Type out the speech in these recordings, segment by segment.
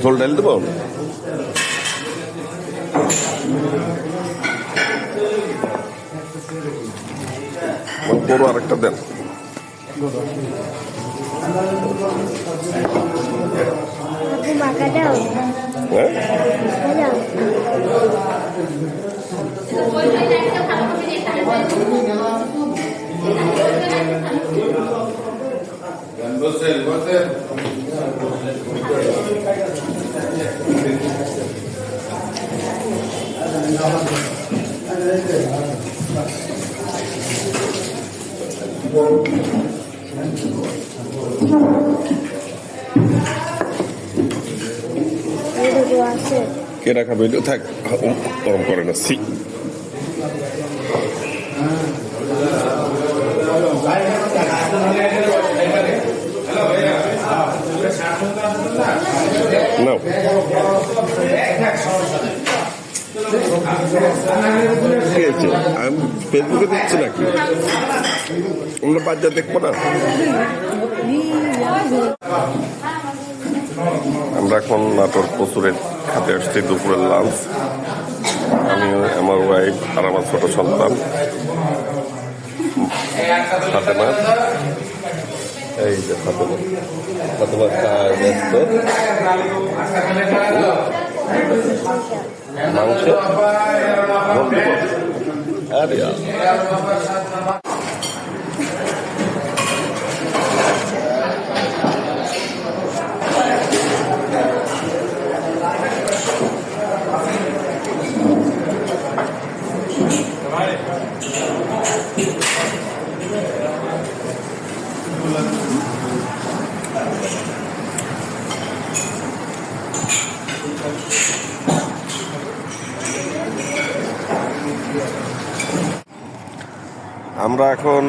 ঝোল ডাল দেবো বড় আরেকটা দেন আপনি মাখা দাও হ্যাঁ এইটুকু আছে কেনা খাবে এটা থাক গরম করে না সি নাও কি হয়েছে? আমি ফেসবুকে দেখছি নাকি? আমরা বাচ্চা দেখব না? আমরা এখন নাটোর প্রচুরের খাতে আসছি দুপুরের লাঞ্চ আমি, আমার ওয়াইফ আর আমার ছোট সন্তান। ফাতেমা এই যে ফাতেমা ফাতেমা খায় মাংস? আরে আল্লাহ। আমরা এখন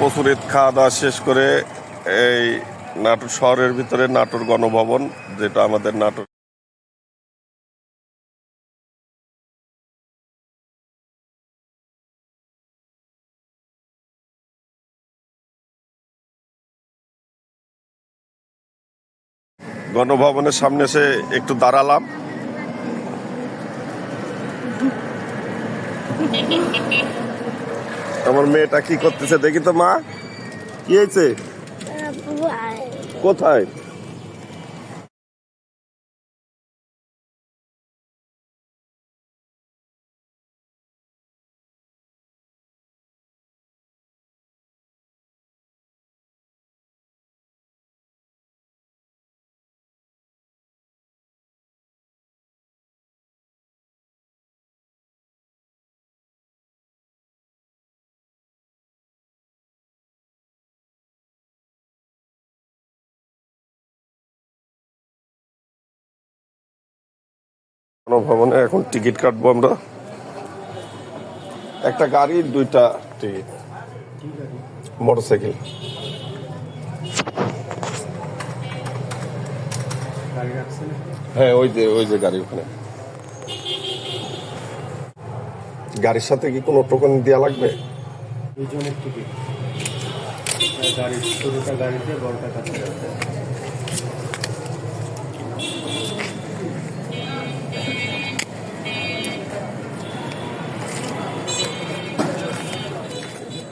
নাটোর প্রচুরিত খাওয়া দাওয়া শেষ করে এই নাটোর শহরের ভিতরে নাটোর গণভবন, যেটা আমাদের নাটোর গণভবনের সামনে এসে একটু দাঁড়ালাম। আমার মেয়েটা কি করতেছে? দেখি তো মা। কি হয়েছে? কোথায়? ভবনে এখন টিকিট কাটবো আমরা। একটা গাড়ির দুইটা টিকিট। মোটরসাইকেল। হ্যাঁ ওই যে ওই যে গাড়ি ওখানে। গাড়ির সাথে কি কোনো টোকেন দেওয়া লাগবে? দুজনের টিকিট। গাড়ি ছোটটা গাড়িতে বড়টা কাছে।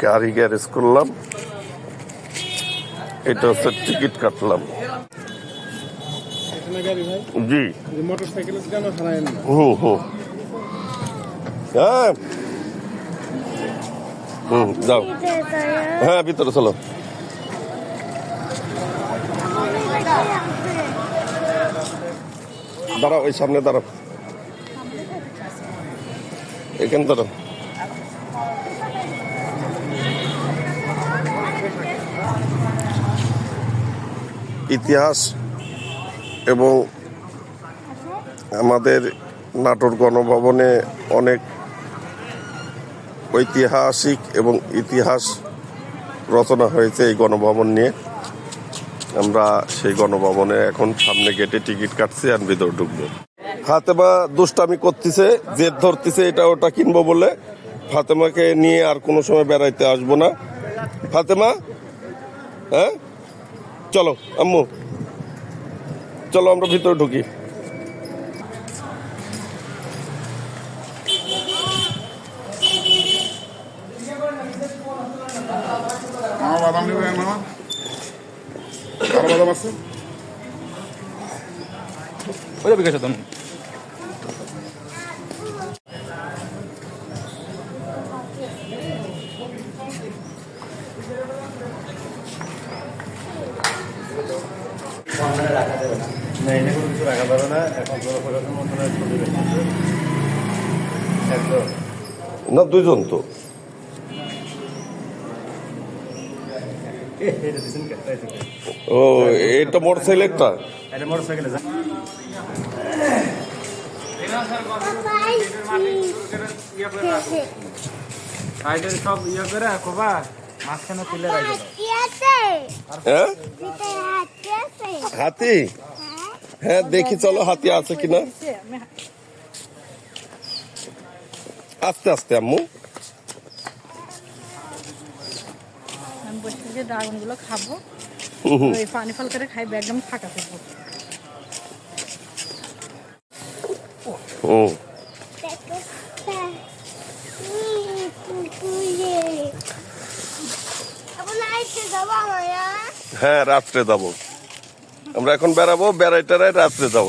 গাড়ি গ্যারেজ করলাম এটা হচ্ছে টিকিট কাটলাম। এখানে জি। হুম হুম হ্যাঁ। হুম যাও। হ্যাঁ ভিতরে চলো। দাঁড়াও ওই সামনে দাঁড়াও। এখানে দাঁড়াও। ইতিহাস এবং আমাদের নাটোর গণভবনে অনেক ঐতিহাসিক এবং ইতিহাস রচনা হয়েছে এই গণভবন নিয়ে। আমরা সেই গণভবনে এখন সামনে গেটে টিকিট কাটছি আর ভিতর ঢুকবো। ফাতেমা দুষ্টামি করতেছে, জেদ ধরতেছে, এটা ওটা কিনবো বলে। ফাতেমাকে নিয়ে আর কোনো সময় বেড়াইতে আসব না। ফাতেমা হ্যাঁ? চলো আম্মু। চলো আমরা ভিতরে ঢুকি। আমার বাদাম নেবে মামা? আরও বাদাম আছে? ওই বিকাশ দাম না এনে কোনো কিছু রাখা যাবে না এখন জোর প্রকাশের মন্ত্রণালয় ছবি রেখেছে একদম না দুইজন তো। ও এটা মোটর সাইকেল একটা সব ইয়ে করে কোবা মাঝখানে তুলে হ্যাঁ? হাতি হ্যাঁ দেখি চলো হাতি আছে কিনা। আস্তে আস্তে আম্মু। আমি বসে থেকে ড্রাগনগুলো খাব। ওই পানি ফল করে খাইবে একদম ফাঁকা থাকব। হ্যাঁ রাত্রে যাব। আমরা এখন বেড়াবো বেড়াই টেড়াই রাত্রে যাব।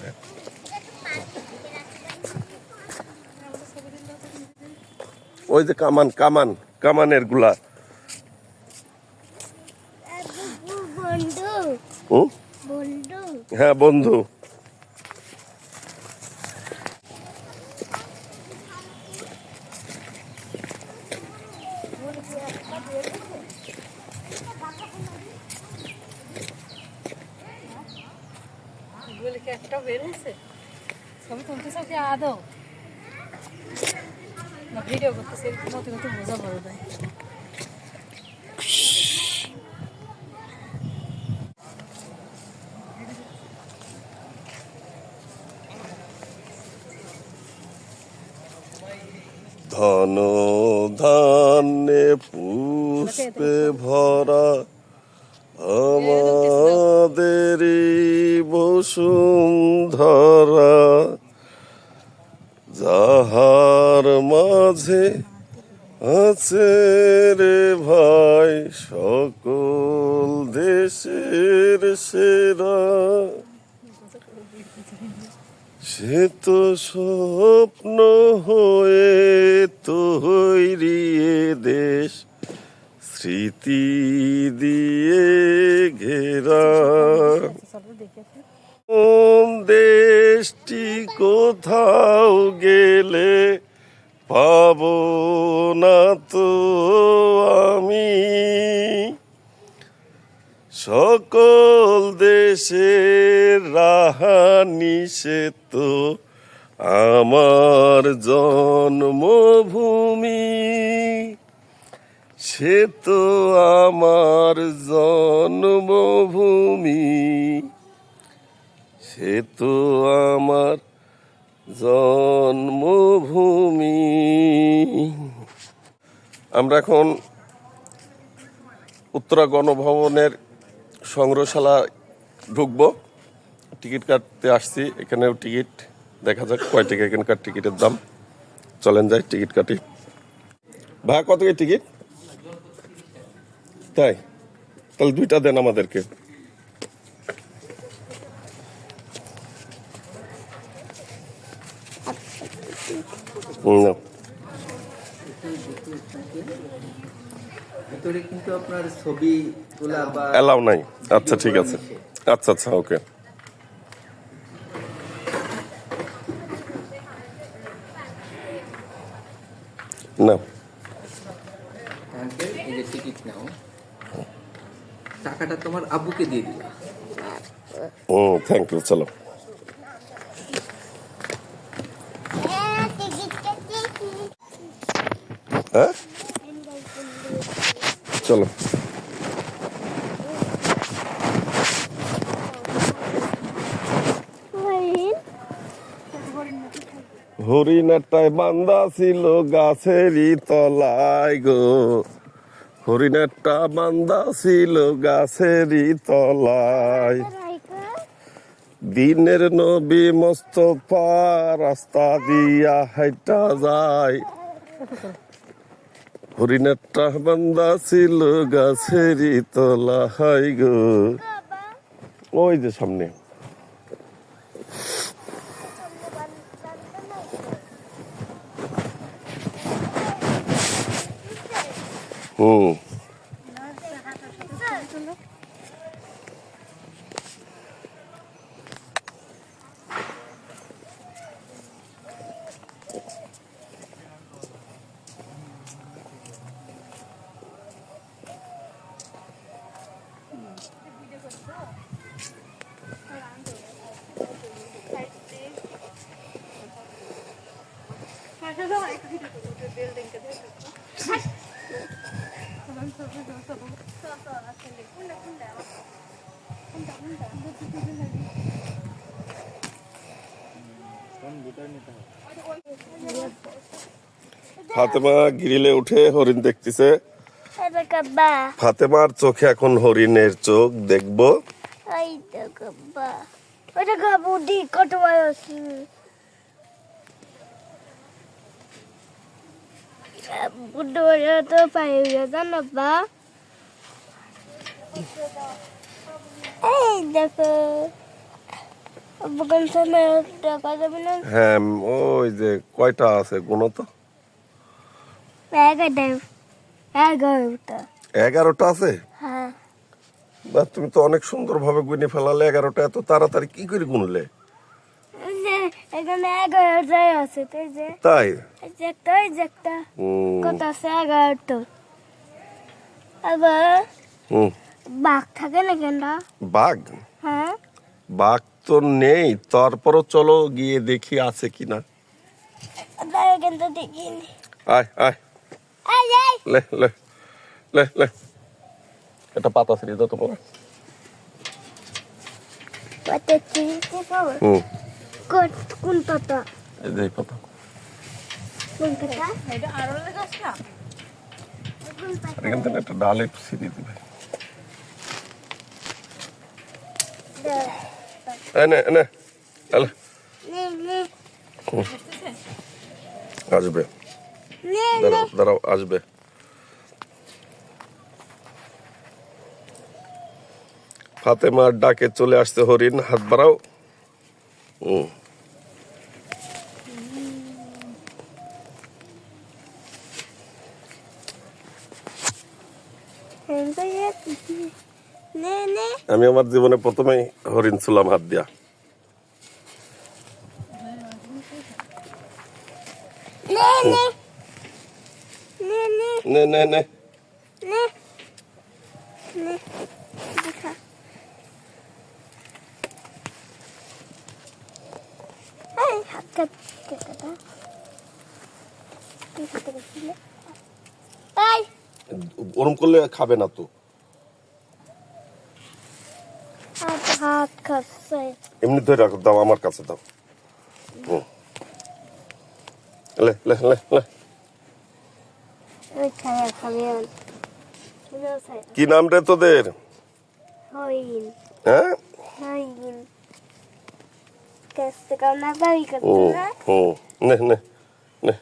ওই যে কামান কামান কামানেরগুলা। হ্যাঁ বন্ধু বলে কি একটা বের হয়েছে ছবি তুলতেছ কি আদৌ না ভিডিও করতেছে মতো মতো বোঝা বড় দেয় ধন ধান্যে পুষ্পে ভরা আমাদেরই বসুন্ধরা যাহার মাঝে আছে রে ভাই, সকল দেশের সেরা সে তো স্বপ্ন হয়ে তৈরি দেশ, স্মৃতি দিয়ে ঘেরা। দেশটি কোথাও গেলে পাব না তো আমি। সকল দেশের রাহানি সে তো আমার জন্মভূমি। সে তো আমার জন্মভূমি। সে তো আমার জন্মভূমি। আমরা এখন উত্তরা গণভবনের সংগ্রহশালা ঢুকবো। টিকিট কাটতে আসছি, এখানেও টিকিট। দেখা যাক কয় টাকা এখানকার টিকিটের দাম। চলেন যাই, টিকিট কাটি। ভাই, কত টিকিট? তাই? তাহলে দুইটা দেন আমাদেরকে। না অ্যালাউ নাই। আচ্ছা ঠিক আছে। আচ্ছা আচ্ছা ওকে। না টাকাটা তোমার আব্বুকে দিয়ে দিবা ও থ্যাংক ইউ চলো। হ্যাঁ? চলো। হরিণাটায় বান্দা ছিল গাছেরই তলায় গো। হরিণাটা বান্দা ছিল গাছেরই তলায়। দিনের নবী মোস্তফা রাস্তা দিয়া হাইটা যায়। হরিণাটা বান্দা ছিল গাছেরই হাই গো। ওই যে সামনে। হুম। ফাতেমা গিরিলে উঠে হরিণ দেখতেছে। ফাতেমার চোখে এখন হরিণের চোখ দেখব। বুদ্ধ তো পাই জানো এই দেখো। বগল সময় টাকা দেবে না? হ্যাঁ ওই যে কয়টা আছে গুণ তো? এগারোটা। এগারোটা। এগারোটা আছে? হ্যাঁ। বা তুমি তো অনেক সুন্দর ভাবে গুনে ফেলালে এগারোটা এত তাড়াতাড়ি কি করে গুনলে? এখানে এগারোটাই আছে তাই যে। তাই? একটা কত আছে? এগারোটা। আবার হুম। বাঘ থাকে না কেন? বাঘ? হ্যাঁ। বাঘ তো নেই তারপরও চলো গিয়ে দেখি আছে কিনা তাই কিন্তু দেখিনি আয় আয়। এই এই লে লে লে লে। এটা পাতা ছিঁড়ে দাও তোমার। কত চিনতে পাবো হুম। কোন কোন পাতা? এই যে পাতা। কোন পাতা? এটা আরও গাছ না? কোন পাতা? এখান থেকে একটা ডাল ছিঁড়ে দিবে। এনে এনে নে আসবে। দাঁড়াও দাঁড়াও, আসবে। ফাতেমার ডাকে চলে আসতে হরিণ, হাত বাড়াও। হুম। আমি আমার জীবনে প্রথমে হরিণ ছিলাম হাত দিয়া। নে ওরম করলে খাবে না তো। তুমি ধরে রাখো দাও আমার কাছে দাও। লে লে লে লে। কি নাম রে তোদের? হ্যাঁ? নে নে নে।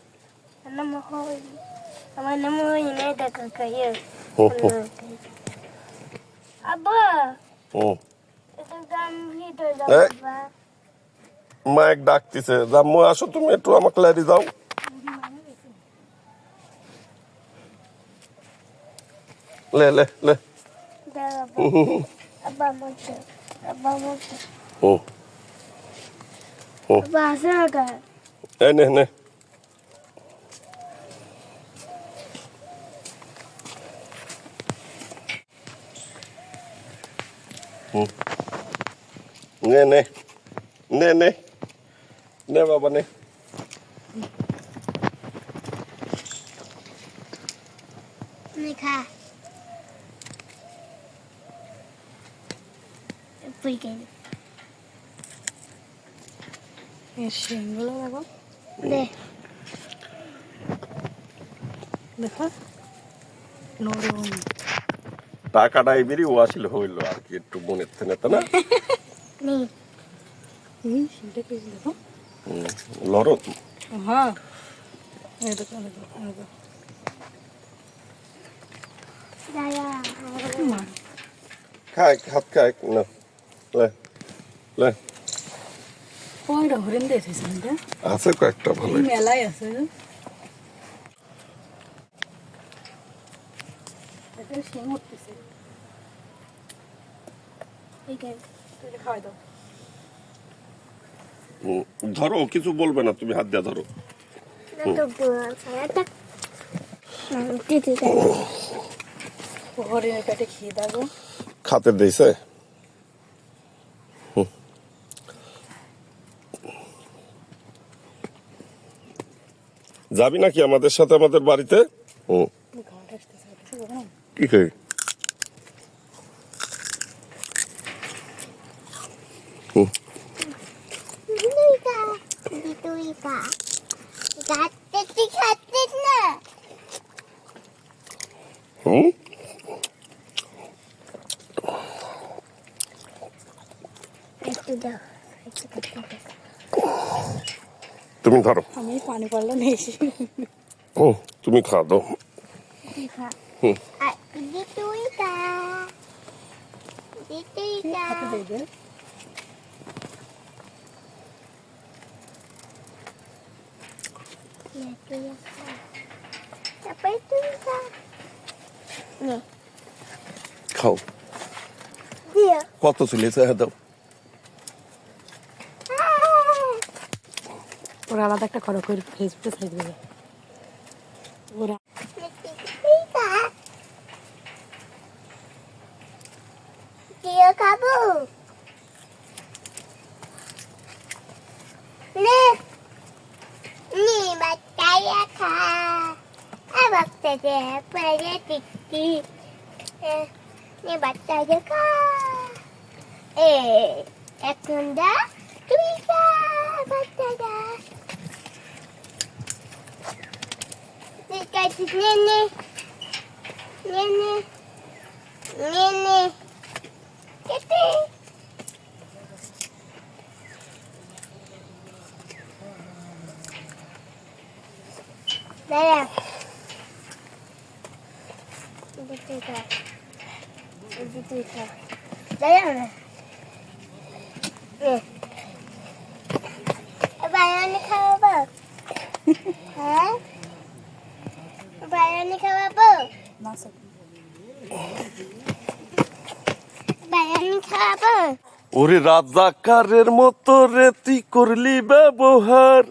আমার নাম হরিণ। এটা কাকা হুম। যাও। আব্বা মাইক ডাকতেছে জাম্মু আসো তুমি একটু আমাকে লাইরি দাও। লে লে লে। না নে নে। হুম। নে নে নে নে নে বাবা নে নে খা শিংগুলো দেখো দেখো নরম টাকাটা এবারই ও আসলে হইল আর কি একটু মনের থেকে না নে হুম শিংটা কি দেখো হ্যাঁ। এই দেখো এই দেখো, এই দেখো। দাদা মা, খাই হাত খাই না লে লে। কয়টা হরিণ দিয়েছিস আছে কয়েকটা ভালো। মেলাই আছে। শিং উঠতেছে। খাওয়াই দাও। ধরো কিছু বলবে না তুমি হাত দিয়ে ধরো। দিদি হরিণের পেটে খেয়ে দাও। খাতে দিয়েছে? যাবি নাকি আমাদের সাথে আমাদের বাড়িতে? না কি খাই না হুম তুমি ধরো আমি পানি পারলে নিয়েছি হুম তুমি খা দাও। হুম। আর দিদিকা দিদিকা হাতে কত হ্যাঁ দাও ওরা আলাদা একটা করো করে ফেসবুকে ছেড়ে দেবে ওরা Bisa. Dia kabur. Nih. Evet. Yakında Kıvıca patladı. Dikkat nene. Nene. Nene. ওরে রাজাকারের মতো রেতি করলি ব্যবহার।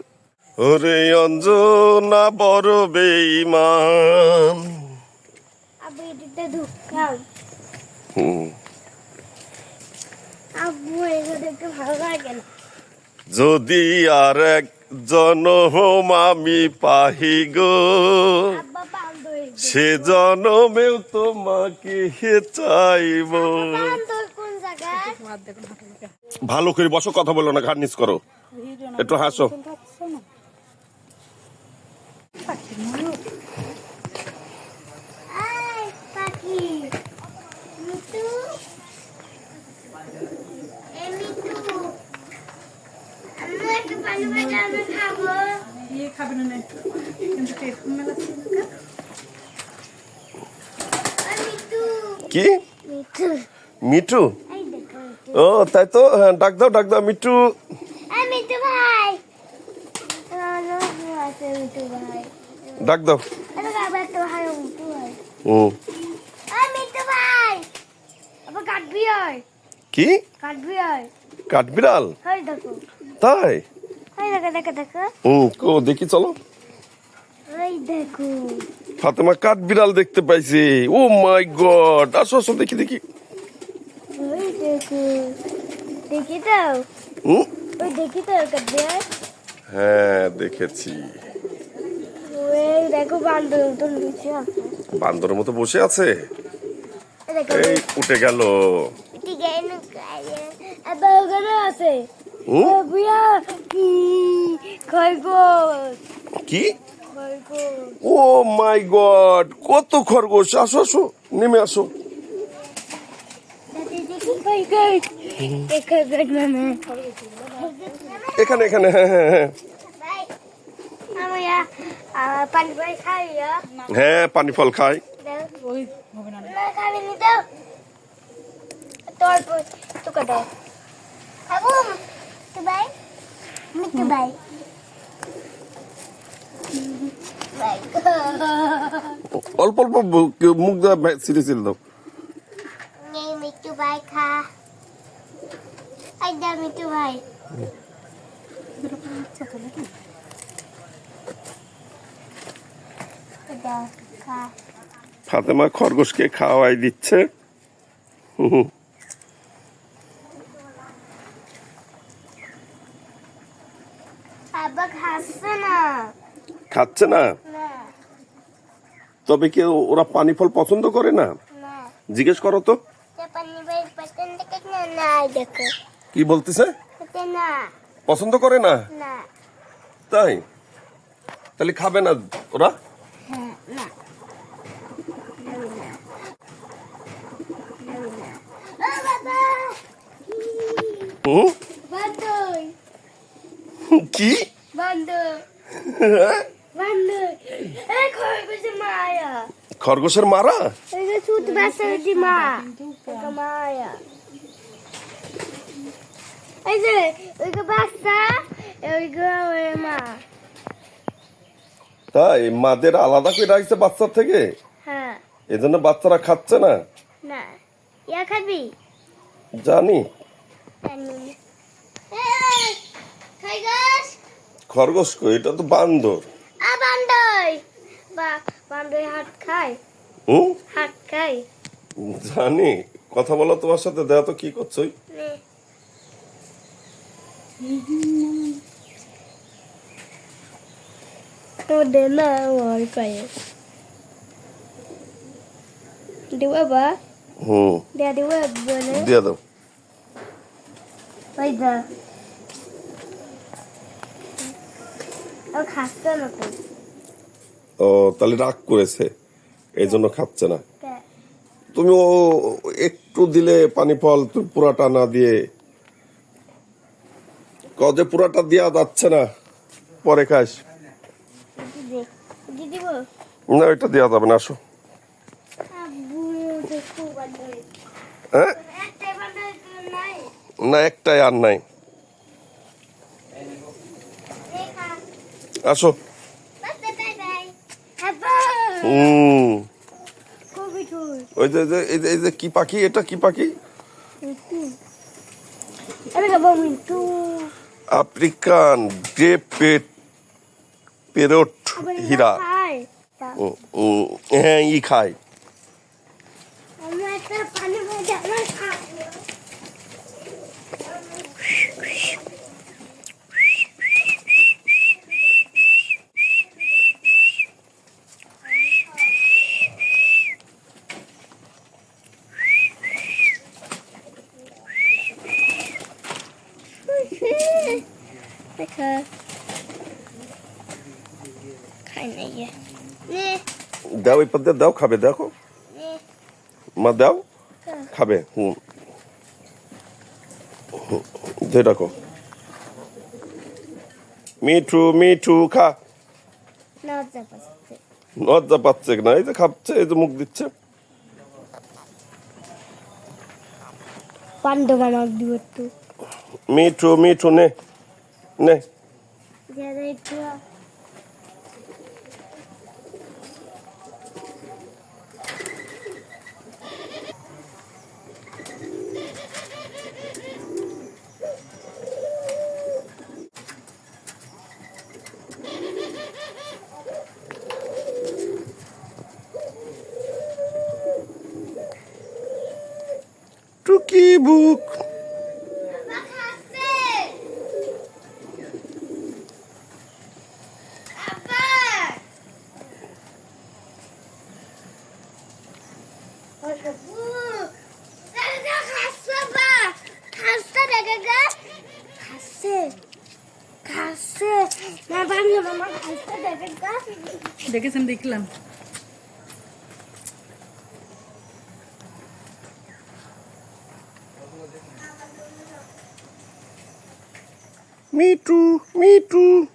ওরে অঞ্জনা বড় বেইমান যদি আর এক জনম আমি পাহি গো। সে জনমেও তোমাকে চাইব। ভালো করে বসো কথা বলো না ঘাট নিচ করো। একটু হাসো। খাবে। না নে। কিন্তু টেস্ট মেলা ছিল না। ও মিতু কি? মিঠু। ও তাই তো হ্যাঁ ডাক দাও ডাক দাও মিঠু। ডাক দাও। হুম। কি? কাটবি কাঠবিড়াল? তাই? দেখো দেখো দেখো। হুম দেখি চলো। দেখো। ফাতেমা কাঠ বিড়াল দেখতে পাইছি। Oh my god. আসো আসো দেখি দেখি। দেখি। তো ওই দেখি তো হ্যাঁ দেখেছি। দেখো বান্দর তো নিচে আছে। বান্দরের মতো বসে আছে? এই উঠে গেল। আছে আবার ওখানে আছে। কি? ও মাই গড কত খরগোশ। আসো আসো, নেমে আসো। এখানে এখানে হ্যাঁ হ্যাঁ হ্যাঁ। হ্যাঁ পানি ফল খাই। তো তোর তোকে দাও খাব তো ভাই মিঠু ভাই অল্প অল্প মুখ দেওয়া সিঁড়ি সিঁড়ি দাও। মিঠু ভাই খা। দা মিঠু ভাই। ফাতেমা খরগোশকে খাওয়াই দিচ্ছে। হুম, আবার খাচ্ছে না খাচ্ছে না? তবে কি ওরা পানি ফল পছন্দ করে না? জিজ্ঞেস করো তো। কি বলতেছে? পছন্দ করে না? তাই? তাহলে খাবে না ওরা? হ্যাঁ? কি? এই খরগোশের মারা? তাই মাদের আলাদা করে রাখছে বাচ্চার থেকে? হ্যাঁ। এই জন্য বাচ্চারা খাচ্ছে না? না। খাবি? জানি। খরগোশ কই? এটা তো বান্দর। আ বা খায়। খায়। জানি। কথা বলো তোমার সাথে দেয়া তো কি করছ। ও দে না পায়ে দেওয়া বা হুম। দেয়া দেওয়া বলে। দিয়ে দাও। ওই দা। ও তাহলে রাগ করেছে। এই জন্য খাচ্ছে না। তুমি ও একটু দিলে পানি ফল তুমি পুরাটা না দিয়ে। কজে পুরাটা দেওয়া যাচ্ছে না। পরে খাস। না এটা দেওয়া যাবে না আসো। হ্যাঁ? না একটাই আর নাই দেখা আসো। ওই যে এই যে কি পাখি? এটা কি পাখি? আফ্রিকান গ্রে পেট পেরট হ্যাঁ ই খায় আমি একটা পানি ভেজে আমার খাব দেখা খাই না ইয়ে নে দাও এই পথে দাও খাবে দেখো। মা দাও খাবে হুম। ধরে রাখো। মিঠু মিঠু খা। লজ্জা পাচ্ছে। না এই যে খাচ্ছে এই যে মুখ দিচ্ছে। মিঠু মিঠু নে নে। যারা একটু টুকি বুক দেখেছেন দেখলাম মিটু মিটু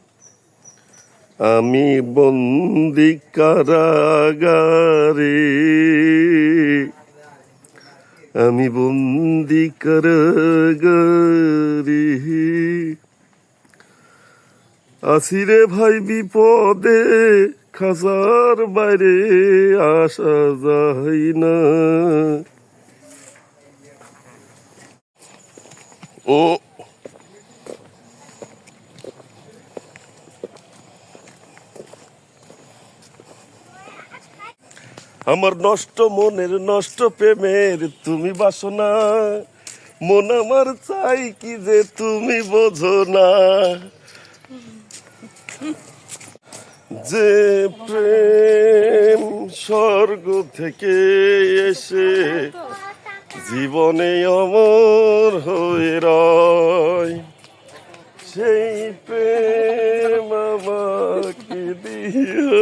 আমি বন্দি কারাগারে। আমি বন্দি কারাগারে। আসিরে ভাই বিপদে, খাসার বাইরে আসা যায় না। ও আমার নষ্ট মনের, নষ্ট প্রেমের তুমি বাসনা। মন আমার চাই কি যে তুমি বোঝো না। যে প্রেম স্বর্গ থেকে এসে জীবনে অমর হয়ে রয়, সেই প্রেম আমাকে দিও।